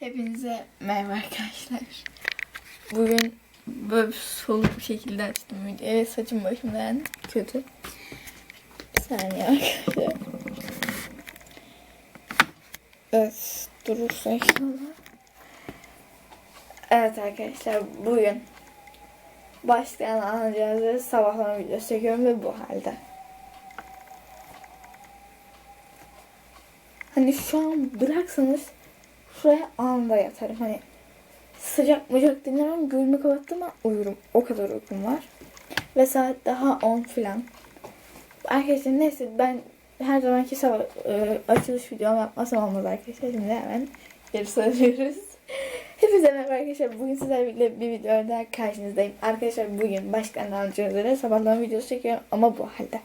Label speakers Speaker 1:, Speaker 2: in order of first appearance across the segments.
Speaker 1: Hepinize merhaba arkadaşlar. Bugün böyle soluk bir şekilde açtım videoyu. Evet saçım başım da yani kötü. Bir saniye arkadaşlar. Evet durursa inşallah. Evet arkadaşlar bugün başlayan anlayacağınız sabahlama videosu çekiyorum ve bu halde. Hani şu an bıraksanız şuraya anında yatarım. Hani sıcak mıcak dinlemem. Gözümü kapattım ama uyurum. O kadar uykum var. Ve saat daha 10 filan. Arkadaşlar neyse ben her zamanki sabah e, açılış videomu yapmasam olmaz arkadaşlar. Şimdi hemen geri sarıyoruz. Hepinize merhaba arkadaşlar. Bugün sizlerle bir video daha karşınızdayım. Arkadaşlar bugün başkan anlatıcı üzere sabahlama videosu çekiyorum ama bu halde.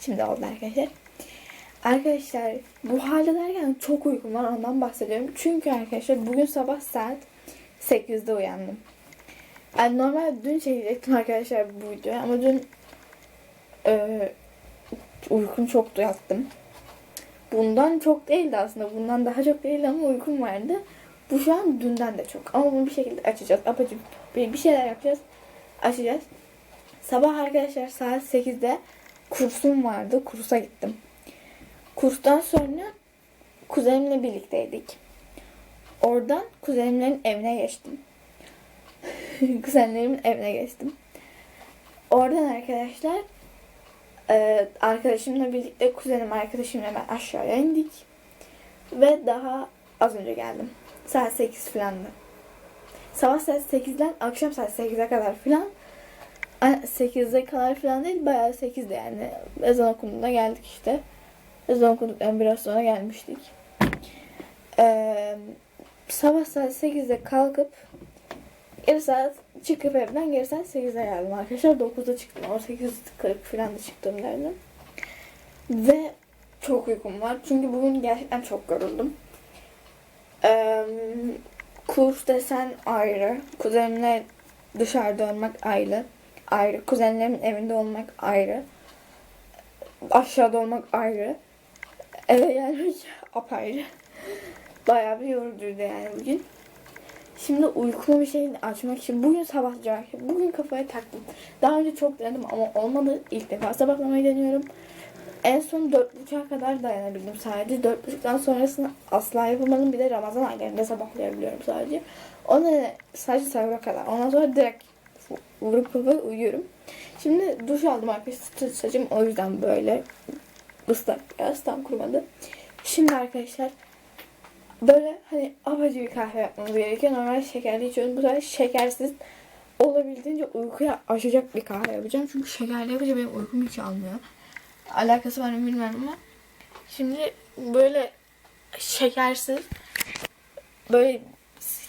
Speaker 1: Şimdi oldu arkadaşlar. Arkadaşlar bu halde derken çok uykum var ondan bahsediyorum. Çünkü arkadaşlar bugün sabah saat 8'de uyandım. Yani normal dün çekecektim arkadaşlar bu videoyu ama dün e, uykum çoktu yattım. Bundan çok değildi aslında. Bundan daha çok değildi ama uykum vardı. Bu şu an dünden de çok. Ama bunu bir şekilde açacağız. Apacım bir bir şeyler yapacağız. Açacağız. Sabah arkadaşlar saat 8'de kursum vardı. Kursa gittim. Kurstan sonra kuzenimle birlikteydik. Oradan kuzenimlerin evine geçtim. Kuzenlerimin evine geçtim. Oradan arkadaşlar e, arkadaşımla birlikte kuzenim arkadaşımla ben aşağıya indik. Ve daha az önce geldim. Saat 8 filandı. Sabah saat 8'den akşam saat 8'e kadar filan 8'e kadar filan değil bayağı 8'de yani. Ezan okunduğunda geldik işte. Ezan okuduktan biraz sonra gelmiştik. Ee, sabah saat 8'de kalkıp yarı saat çıkıp evden geri saat 8'de geldim arkadaşlar. 9'da çıktım ama 8.40 falan da çıktım derdim. Ve çok uykum var. Çünkü bugün gerçekten çok yoruldum. Ee, kurs desen ayrı. Kuzenimle dışarıda olmak ayrı. Ayrı. Kuzenlerimin evinde olmak ayrı. Aşağıda olmak ayrı. Eve gelmek apayrı. Bayağı bir yorucuydu yani bugün. Şimdi uykulu bir şey açmak için bugün sabah bugün kafaya taktım. Daha önce çok denedim ama olmadı. İlk defa sabahlamayı deniyorum. En son 4.30'a kadar dayanabildim sadece. 4.30'dan sonrasını asla yapamadım. Bir de Ramazan aylarında sabahlayabiliyorum sadece. O nedenle sadece sahura kadar. Ondan sonra direkt vurup vurup uyuyorum. Şimdi duş aldım arkadaşlar. Saçım o yüzden böyle ıslak biraz tam kurumadı. Şimdi arkadaşlar böyle hani abacı bir kahve yapmamız gerekiyor. Normal şekerli içiyorum. Bu sefer şekersiz olabildiğince uykuya açacak bir kahve yapacağım. Çünkü şekerli yapınca benim uykum hiç almıyor. Alakası var mı bilmiyorum ama. Şimdi böyle şekersiz böyle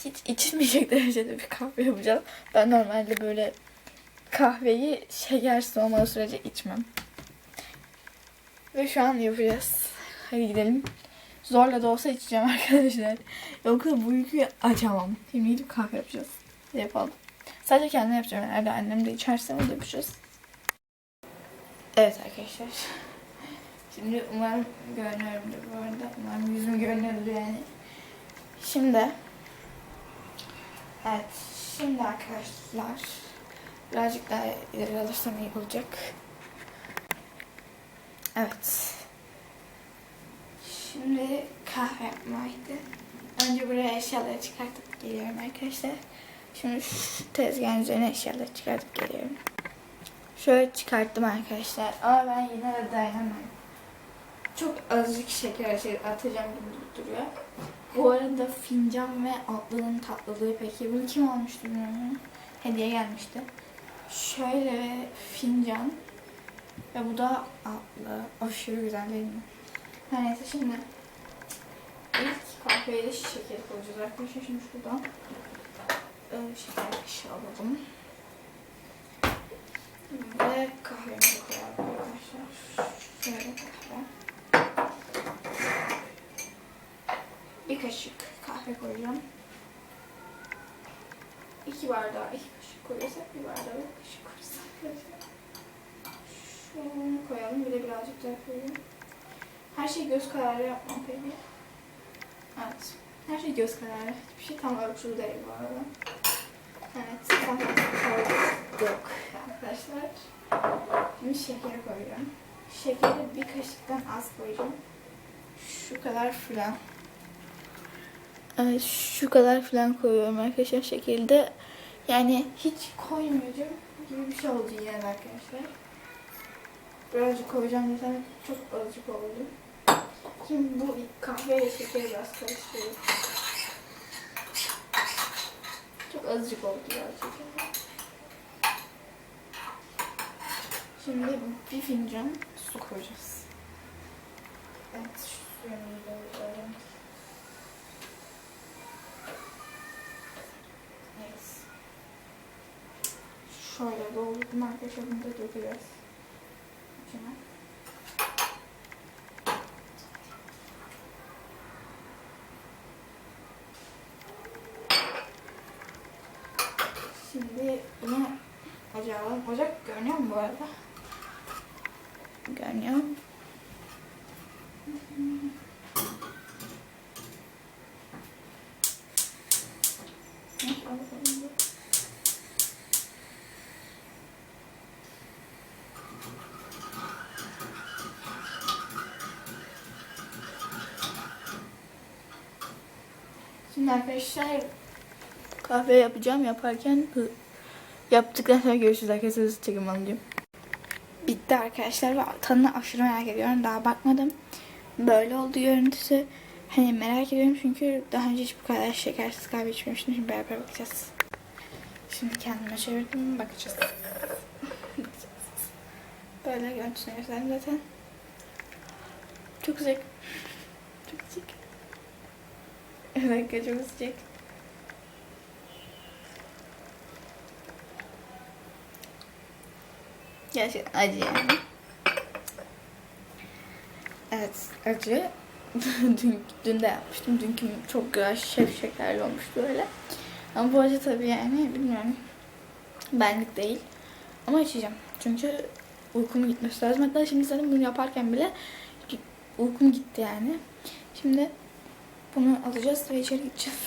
Speaker 1: hiç içilmeyecek derecede bir kahve yapacağım. Ben normalde böyle kahveyi şekersiz olmadığı sürece içmem. Ve şu an yapacağız. Hadi gidelim. Zorla da olsa içeceğim arkadaşlar. Yoksa bu uykuyu açamam. Şimdi gidip kahve yapacağız. Yapalım. Sadece kendim yapacağım. Eğer annem de içerse onu yapacağız. Evet arkadaşlar. Şimdi umarım görünüyorumdur bu arada. Umarım yüzüm görünüyordur yani. Şimdi Evet. Şimdi arkadaşlar birazcık daha ileri alırsam iyi olacak. Evet. Şimdi kahve yapmaydı. Önce buraya eşyaları çıkartıp geliyorum arkadaşlar. Şimdi tezgahın üzerine eşyaları çıkartıp geliyorum. Şöyle çıkarttım arkadaşlar. Ama ben yine de dayanamam. Çok azıcık şeker şey atacağım gibi duruyor. Bu arada fincan ve altlının tatlılığı peki. Bunu kim almıştı bilmiyorum. Hediye gelmişti. Şöyle fincan. Ve bu da altlı. Aşırı güzel değil mi? Her neyse şimdi ilk kahveye de şeker koyacağız arkadaşlar. Şimdi şuradan e, şeker kaşığı alalım. Ve kahvemizi koyalım arkadaşlar. Şöyle kahve. Bir kaşık kahve koyacağım. İki bardağı iki kaşık koyarsak bir bardağı bir kaşık koyarsak Şunu koyalım. Bir de birazcık daha koyayım. Her şey göz kararı yapmam peki. Evet. Her şey göz kararı. Hiçbir şey tam ölçülü değil bu arada. Evet, kahve koyduk arkadaşlar. Şimdi şeker koyacağım. Şekeri bir kaşıktan az koyacağım. Şu kadar filan. Evet, şu kadar filan koyuyorum arkadaşlar şekilde. Yani hiç koymayacağım gibi bir şey oldu yani arkadaşlar. Birazcık koyacağım desem çok azıcık oldu. Şimdi bu kahve şekeri biraz karıştırıyorum. Çok azıcık oldu birazcık. Şimdi bir fincan su koyacağız. Evet, şu suyunu da. Evet. Şöyle doldurdum arkadaşlar bunu da dökeceğiz. İçine. Şimdi bunu ocağa alalım. Ocak görünüyor mu bu arada? Görünüyor. Şimdi arkadaşlar kahve yapacağım. Yaparken yaptıktan sonra görüşürüz arkadaşlar. Hızlı çekim alacağım. Bitti arkadaşlar ve tadını aşırı merak ediyorum. Daha bakmadım. Böyle oldu görüntüsü. Hani merak ediyorum çünkü daha önce hiç bu kadar şekersiz kahve içmemiştim. Şimdi beraber bakacağız. Şimdi kendime çevirdim. Bakacağız. Böyle görüntüsünü gösterdim zaten. Çok sıcak. Çok sıcak. Evet çok sıcak. Gerçekten acı yani. Evet acı. dün, dün de yapmıştım. Dünkü çok güzel şef şekerli olmuştu öyle. Ama bu acı tabii yani bilmiyorum. Benlik değil. Ama içeceğim. Çünkü uykum gitmesi lazım. Hatta şimdi zaten bunu yaparken bile uykum gitti yani. Şimdi bunu alacağız ve içeri gideceğiz.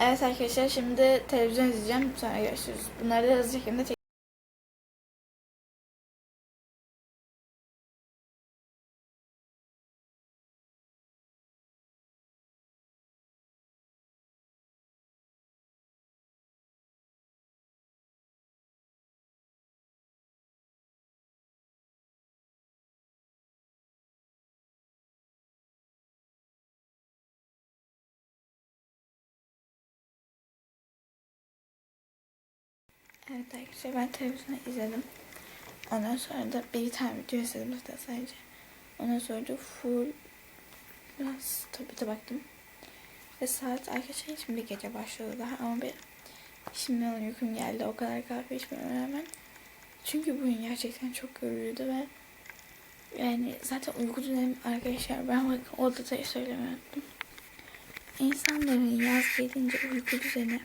Speaker 1: Evet arkadaşlar şimdi televizyon izleyeceğim. Sonra görüşürüz. Bunları da hızlı şekilde çek- Evet arkadaşlar ben televizyonu izledim. Ondan sonra da bir tane video izledim zaten sadece. Ondan sonra da full biraz tabii de baktım. Ve saat arkadaşlar şimdi gece başladı daha ama bir şimdiden uykum geldi o kadar kahve içmeme rağmen. Çünkü bugün gerçekten çok yorucuydu ve yani zaten uyku düzenim arkadaşlar ben bak o detayı söylemeyi unuttum. İnsanların yaz gelince uyku düzeni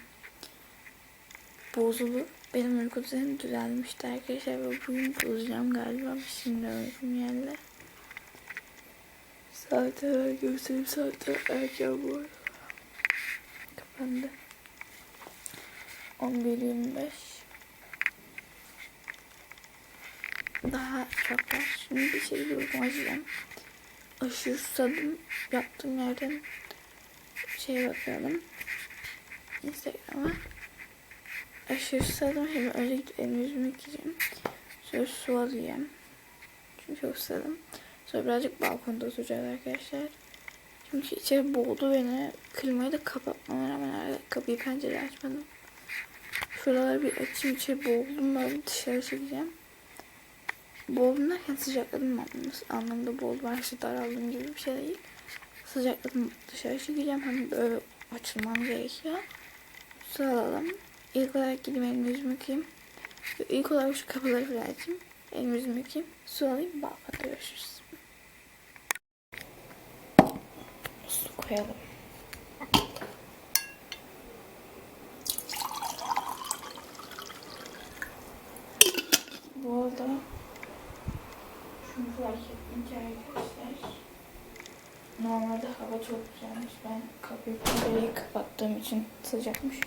Speaker 1: bozulur. Benim uyku düzenim düzelmişti arkadaşlar ve bugün bozacağım galiba. Şimdi uykum geldi. Saate göstereyim saate erken bu arada. Kapandı. 11.25 Daha çok var. Şimdi bir şey uykum açacağım. Aşırı susadım. Yaptığım yerden şeye bakıyorum. Instagram'a aşırı susadım. Şimdi önce gidip elimi yüzümü yıkayacağım. Sonra su alayım. Çünkü çok susadım. Sonra birazcık balkonda oturacağız arkadaşlar. Çünkü içeri boğdu beni. Klimayı da kapatmama rağmen kapıyı pencereyi açmadım. Şuraları bir açayım içeri boğuldum böyle dışarı çekeceğim. Boğuldum derken sıcakladım anlamda boğuldum. Her şey daraldım gibi bir şey değil. Sıcakladım dışarı çekeceğim. Hani böyle açılmam gerekiyor. Su alalım. İlk olarak gideyim elimi yüzümü yıkayayım. İlk olarak şu kapıları falan açayım. Elimi yüzümü yıkayayım. Su alayım. Balkonda görüşürüz. Su koyalım. Bu arada şunu fark ettim ki arkadaşlar Normalde hava çok güzelmiş. Ben kapıyı kapattığım için sıcakmış.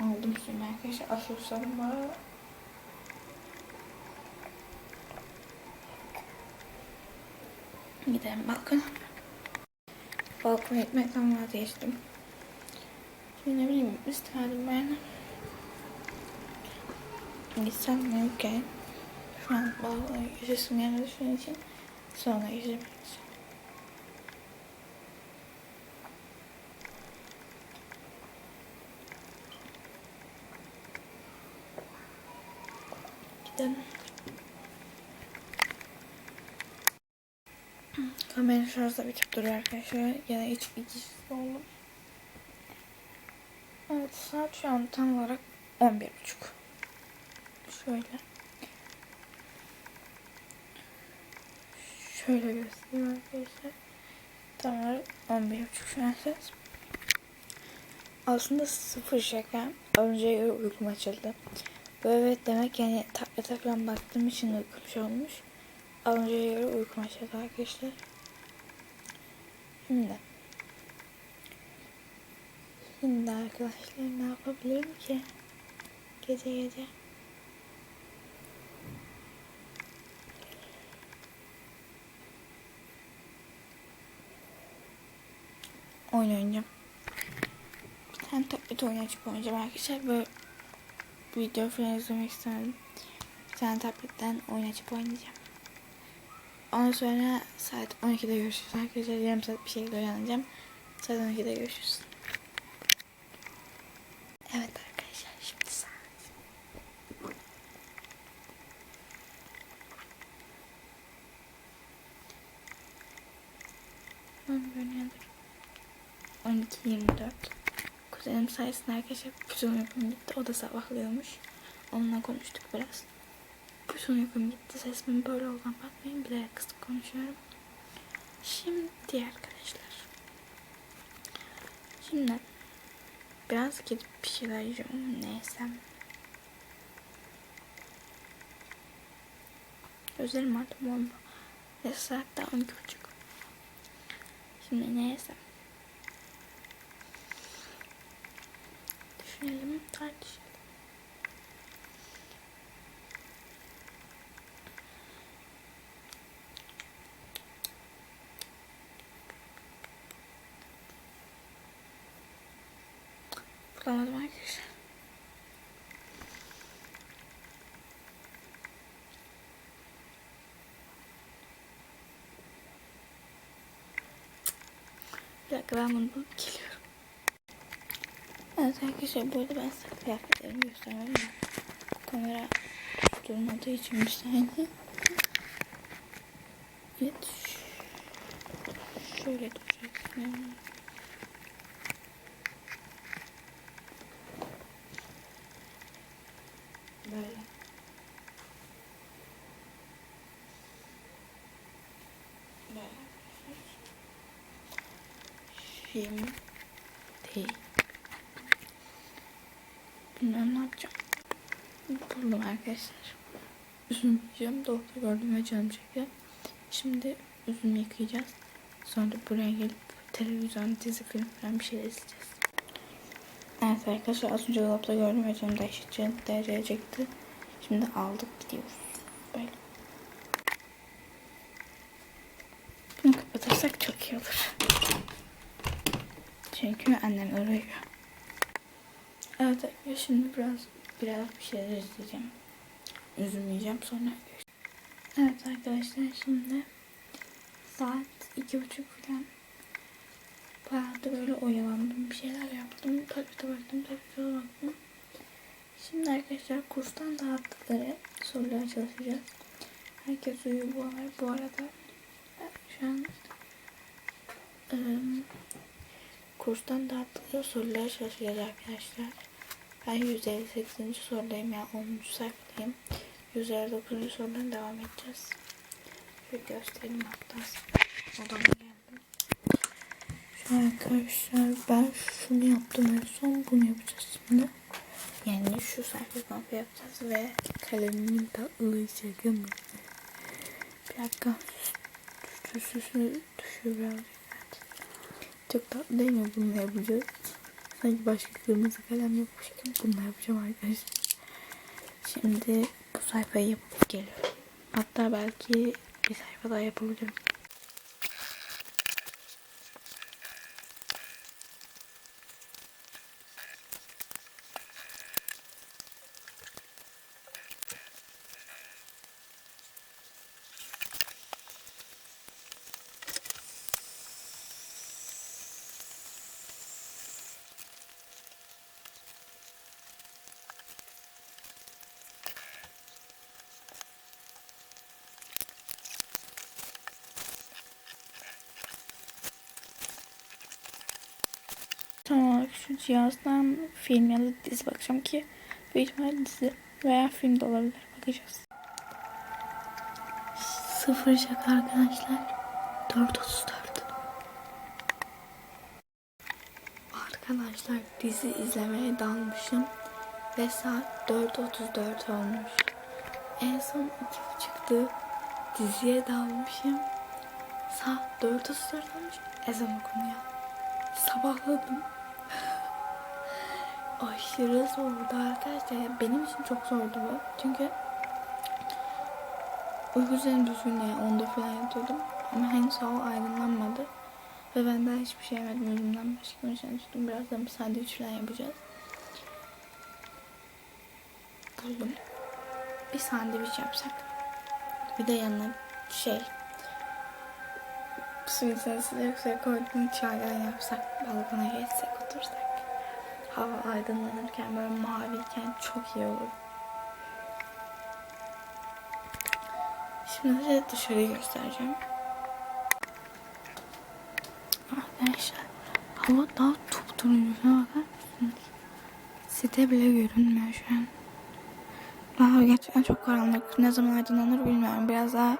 Speaker 1: Aldım suyumu arkadaşlar. Asosyalım var. Gidelim balkona. Balkona gitmekten vazgeçtim. Şimdi ne bileyim istemedim yani. Gitsem mi yokken şu an balkona yüzesim yerine düştüğüm için sonra yüzemek Gidelim. Kamera şarjda bitip duruyor arkadaşlar. Yine hiç ilgisiz oldum. Evet saat şu an tam olarak 11.30. Şöyle. Şöyle göstereyim arkadaşlar. Tam olarak 11.30 şu an saat. Aslında sıfır şaka. Önce uykum açıldı. Evet demek yani tablete falan baktığım için uykum şey olmuş. Az önceye göre uykum açıldı arkadaşlar. Şimdi. Şimdi arkadaşlar ne yapabilirim ki? Gece gece. Oyun oynayacağım. Bir tane açıp oynayacağım arkadaşlar. Böyle video falan izlemek istemedim. Bir tane tabletten oyun açıp oynayacağım. Ondan sonra saat 12'de görüşürüz arkadaşlar. Yarım saat bir şekilde uyanacağım. Saat 12'de görüşürüz. Evet arkadaşlar şimdi saat. Ben böyle 12.24 Kuzenim sayesinde arkadaşlar bütün uykum gitti. O da sabahlıyormuş. Onunla konuştuk biraz. Bütün uykum gitti. Sesimin böyle olduğuna bakmayın. Bilerek kısık konuşuyorum. Şimdi arkadaşlar. Şimdi biraz gidip bir şeyler yiyeceğim. Neyse. Gözlerim artık olma. Ve saat daha 12.30. Şimdi neyse. Düşünelim, tartışalım. Bulamadım arkadaşlar. Bir dakika ben bunu bulup geliyorum. Evet arkadaşlar bu arada ben size kıyafetlerimi. Bu kamera durmadığı için saniye. Evet. Şöyle duracak. Yani. Böyle. Böyle. Değil. Bilmem ne yapacağım. Buldum arkadaşlar. Üzüm yiyeceğim. Dolapta gördüm ve canım çekiyor. Şimdi üzüm yıkayacağız. Sonra buraya gelip televizyon, dizi, film falan bir şeyler izleyeceğiz. Evet arkadaşlar az önce dolapta gördüm ve canım değişikçe dereceye çekti. Şimdi aldık gidiyoruz. Böyle. Bunu kapatırsak çok iyi olur. Çünkü annem arıyor. Arkadaşlar şimdi biraz biraz bir şeyler izleyeceğim. Üzüm yiyeceğim sonra. Evet arkadaşlar şimdi saat iki buçuk falan. Bayağı da böyle oyalandım bir şeyler yaptım. Tablete baktım tablete baktım. Şimdi arkadaşlar kurstan dağıttıkları sorulara çalışacağız. Herkes uyuyor bu aralar bu arada. Şu an ım, kurstan dağıttıkları sorulara çalışacağız arkadaşlar ben 158. sorudayım yani 10. sayfadayım. 159. sorudan devam edeceğiz. Şöyle göstereyim hatta odama geldim. Şimdi arkadaşlar ben şunu yaptım en son bunu yapacağız şimdi. Yani şu sayfayı komple yapacağız ve kalemimi de alacağım. Bir dakika. Süsü düşüyor birazcık. Çok tatlı değil mi bunu yapacağız? Sanki başka kırmızı kalem yokmuş gibi bununla yapacağım arkadaşlar. Şimdi bu sayfayı yapıp geliyorum. Hatta belki bir sayfa daha yapabilirim. Tam olarak şu cihazdan film ya da dizi bakacağım ki büyük ihtimalle dizi veya film de olabilir. Bakacağız. Sıfır şaka arkadaşlar. 4.34 Arkadaşlar dizi izlemeye dalmışım ve saat 4.34 olmuş. En son 2.30'du. Diziye dalmışım. Saat 4.34 olmuş. Ezan okunuyor. Sabahladım. Aşırı zordu arkadaşlar. Benim için çok zordu bu. Çünkü uyku düzeni düzgün yani onda falan yatıyordum. Ama henüz hava aydınlanmadı. Ve ben daha hiçbir şey yemedim yüzümden başka bir şey tuttum. Birazdan bir sandviç falan yapacağız. Buldum. Bir sandviç yapsak. Bir de yanına şey suyun sesini yüksek koyduğum çaydan yapsak. Balkona geçsek otursak. Hava aydınlanırken böyle maviyken çok iyi olur. Şimdi size dışarıyı göstereceğim. Arkadaşlar hava daha turuncu bakar mısınız? Site bile görünmüyor şu an. Hava gerçekten çok karanlık. Ne zaman aydınlanır bilmiyorum. Biraz daha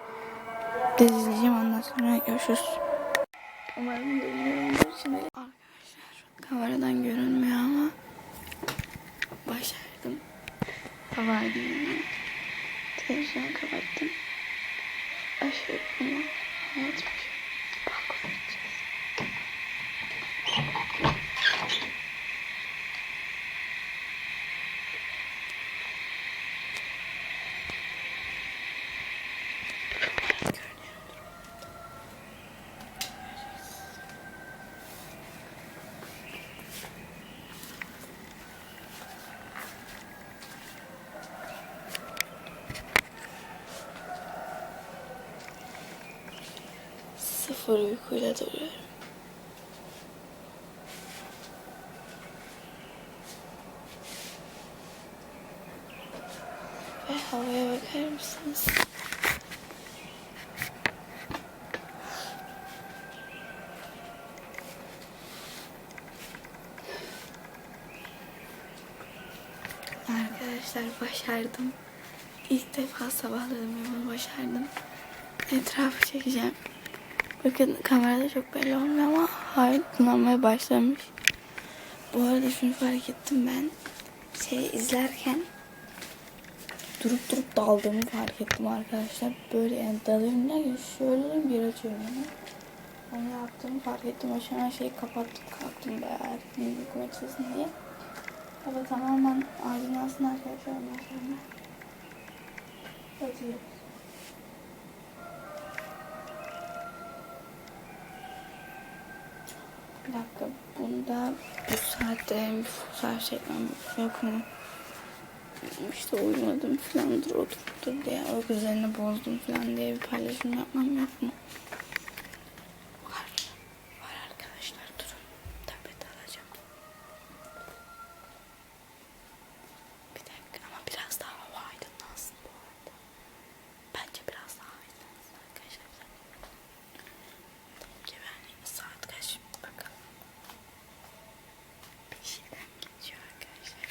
Speaker 1: izleyeceğim ondan sonra görüşürüz. Umarım görünüyorumdur şimdi. Kameradan görünmüyor ama başardım. Hava aydınlanıyor. Televizyonu kapattım. Aşırı ama hayat başardım. Balkona gideceğiz. Sıfır uykuyla duruyorum. Ve havaya bakar mısınız? Arkadaşlar başardım. İlk defa sabahladım ve bunu başardım. Etrafı çekeceğim. Bakın kamerada çok belli olmuyor ama aydınlanmaya başlamış. Bu arada şunu fark ettim ben. Şey izlerken durup durup daldığımı fark ettim arkadaşlar. Böyle yani dalıyorum derken şöyle bir açıyorum. Yani. Onu yaptığımı fark ettim. O an şeyi kapattım kalktım bayağı erken uykum açılsın diye. Hava tamamen aydınlansın arkadaşlar ondan sonra. Yatıyoruz. Bir dakika. Bunda bu saatte bir fotoğraf çekmem yok mu? İşte uyumadım falan dur oturup diye uyku üzerine bozdum falan diye bir paylaşım yapmam yok mu? Var. Var arkadaşlar durun. Tableti alacağım. Bir dakika ama biraz daha hava aydınlansın bu arada. Bence biraz daha aydınlansın arkadaşlar. Dediğim gibi hani saat kaç bakalım. Bir şeyden geçiyor arkadaşlar.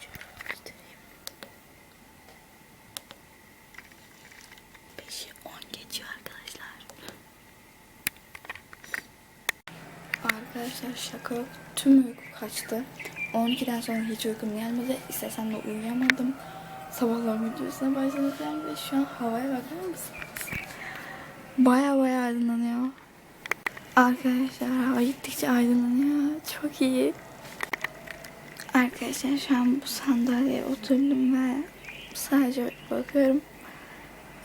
Speaker 1: Şöyle göstereyim. Beşi on geçiyor arkadaşlar. Arkadaşlar şaka yok. Tüm uyku kaçtı. 12'den sonra hiç uykum gelmedi. İstesem de uyuyamadım. Sabahlar videosuna başladı falan ve şu an havaya bakar mısınız? Baya baya aydınlanıyor. Arkadaşlar hava gittikçe aydınlanıyor. Çok iyi. Arkadaşlar şu an bu sandalyeye oturdum ve sadece bakıyorum.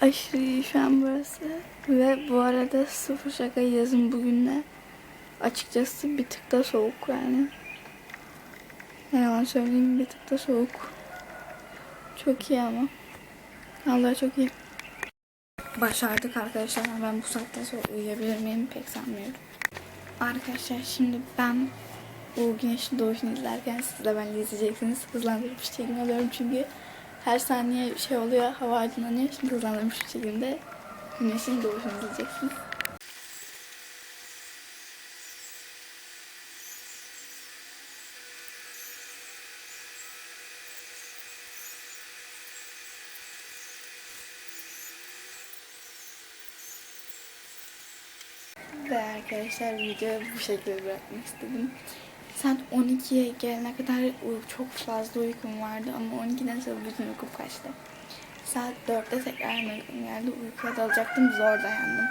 Speaker 1: Aşırı iyi şu an burası. Ve bu arada sıfır şaka yazın bugünle. Açıkçası bir tık da soğuk yani. Ne yalan söyleyeyim bir tık da soğuk. Çok iyi ama. Allah çok iyi. Başardık arkadaşlar. Ben bu saatten sonra uyuyabilir miyim pek sanmıyorum. Arkadaşlar şimdi ben bu güneşin doğuşunu izlerken siz de ben izleyeceksiniz. Hızlandırılmış çekim alıyorum çünkü her saniye şey oluyor, hava aydınlanıyor. Şimdi hızlandırılmış bir şekilde güneşin doğuşunu izleyeceksiniz. Ve arkadaşlar videoyu bu şekilde bırakmak istedim. Saat 12'ye gelene kadar çok fazla uykum vardı ama 12'den sonra bütün uykum kaçtı. Saat 4'te tekrar uykum geldi. Uykuya dalacaktım zor dayandım.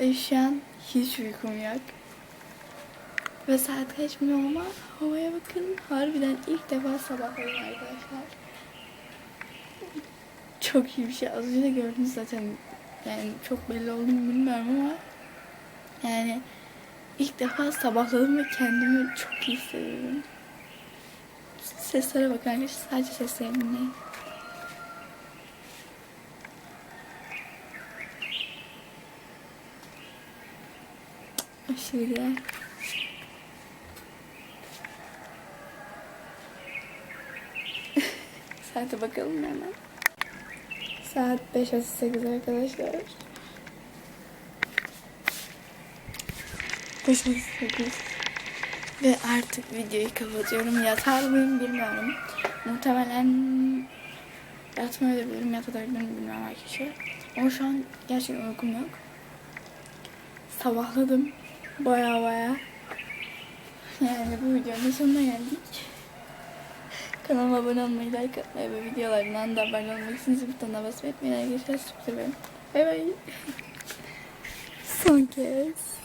Speaker 1: Ve şu an hiç uykum yok. Ve saat kaç mı ama havaya bakın. Harbiden ilk defa sabahladım arkadaşlar. Çok iyi bir şey. Az önce gördünüz zaten. Yani çok belli oldu mu bilmiyorum ama yani ilk defa sabahladım ve kendimi çok iyi hissediyorum. Seslere bakın arkadaşlar. Sadece sesleri dinleyin. Aşırı güzel. Saate bakalım hemen. Saat 5.38 arkadaşlar. 5.38 Ve artık videoyu kapatıyorum. Yatar mıyım bilmiyorum. Muhtemelen yatmayabilirim, yatabilirim bilmiyorum arkadaşlar. Ama şu an gerçekten uykum yok. Sabahladım. Baya baya. Yani bu videonun sonuna geldik. Kanalıma abone olmayı, like atmayı ve videolarından da abone olmak için zil butonuna basmayı unutmayın arkadaşlar. Çok. Bay bay. Son kez.